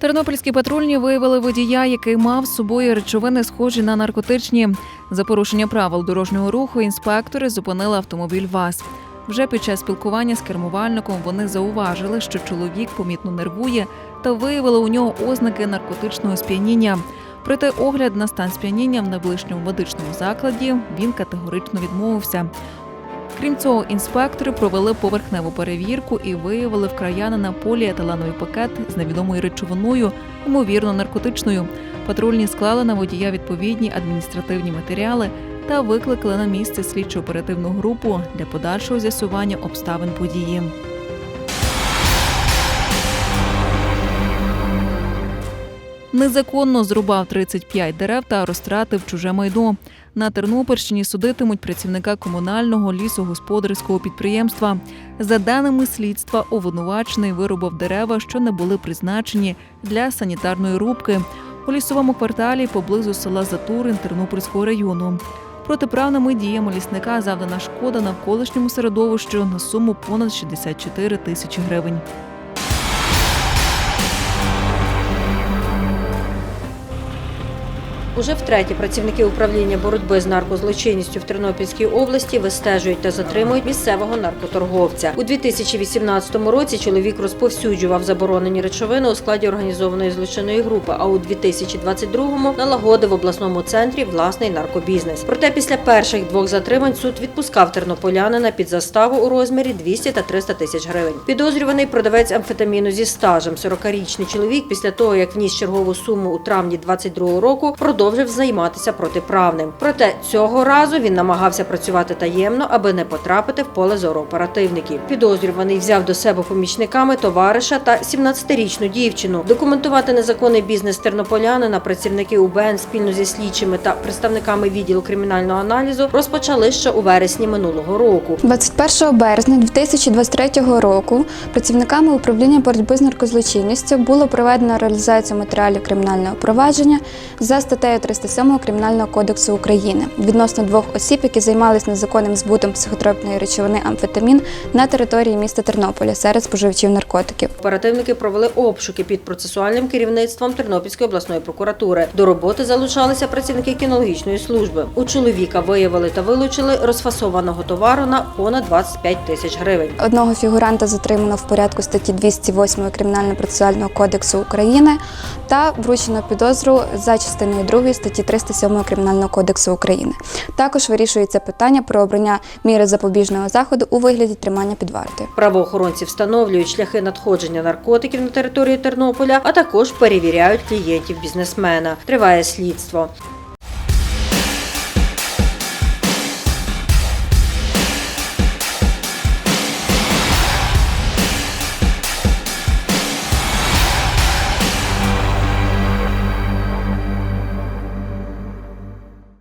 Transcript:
Тернопільські патрульні виявили водія, який мав з собою речовини, схожі на наркотичні. За порушення правил дорожнього руху інспектори зупинили автомобіль ВАЗ. Вже під час спілкування з кермувальником вони зауважили, що чоловік помітно нервує та виявили у нього ознаки наркотичного сп'яніння. Проте огляд на стан сп'яніння в найближчому медичному закладі він категорично відмовився. Крім цього, інспектори провели поверхневу перевірку і виявили в краянина поліетиленовий пакет з невідомою речовиною, ймовірно наркотичною. Патрульні склали на водія відповідні адміністративні матеріали та викликали на місце слідчо-оперативну групу для подальшого з'ясування обставин події. Незаконно зрубав 35 дерев та розтратив чуже майно. На Тернопільщині судитимуть працівника комунального лісогосподарського підприємства. За даними слідства, обвинувачений вирубав дерева, що не були призначені для санітарної рубки у лісовому кварталі поблизу села Затурин Тернопільського району. Протиправними діями лісника завдана шкода навколишньому середовищу на суму понад 64 тисячі гривень. Уже втретє працівники управління боротьби з наркозлочинністю в Тернопільській області вистежують та затримують місцевого наркоторговця. У 2018 році чоловік розповсюджував заборонені речовини у складі організованої злочинної групи. А у 2022-му налагодив в обласному центрі власний наркобізнес. Проте після перших двох затримань суд відпускав тернополянина під заставу у розмірі 200 та 300 тисяч гривень. Підозрюваний продавець амфетаміну зі стажем. 40-річний чоловік після того, як вніс чергову суму у травні 22-го року, продовжив займатися протиправним. Проте цього разу він намагався працювати таємно, аби не потрапити в поле зору оперативників. Підозрюваний взяв до себе помічниками товариша та 17-річну дівчину. Документувати незаконний бізнес тернополянина працівники УБН спільно зі слідчими та представниками відділу кримінального аналізу розпочали ще у вересні минулого року. 21 березня 2023 року працівниками управління боротьби з наркозлочинністю було проведено реалізацію матеріалів кримінального провадження за статтею 307 Кримінального кодексу України відносно двох осіб, які займалися незаконним збутом психотропної речовини амфетамін на території міста Тернополя серед споживачів наркотиків. Оперативники провели обшуки під процесуальним керівництвом Тернопільської обласної прокуратури. До роботи залучалися працівники кінологічної служби. У чоловіка виявили та вилучили розфасованого товару на понад 25 тисяч гривень. Одного фігуранта затримано в порядку статті 208 Кримінально-процесуального кодексу України та вручено підозру за частиною 2 статті 307 Кримінального кодексу України. Також вирішується питання про обрання міри запобіжного заходу у вигляді тримання під вартою. Правоохоронці встановлюють шляхи надходження наркотиків на території Тернополя, а також перевіряють клієнтів бізнесмена. Триває слідство.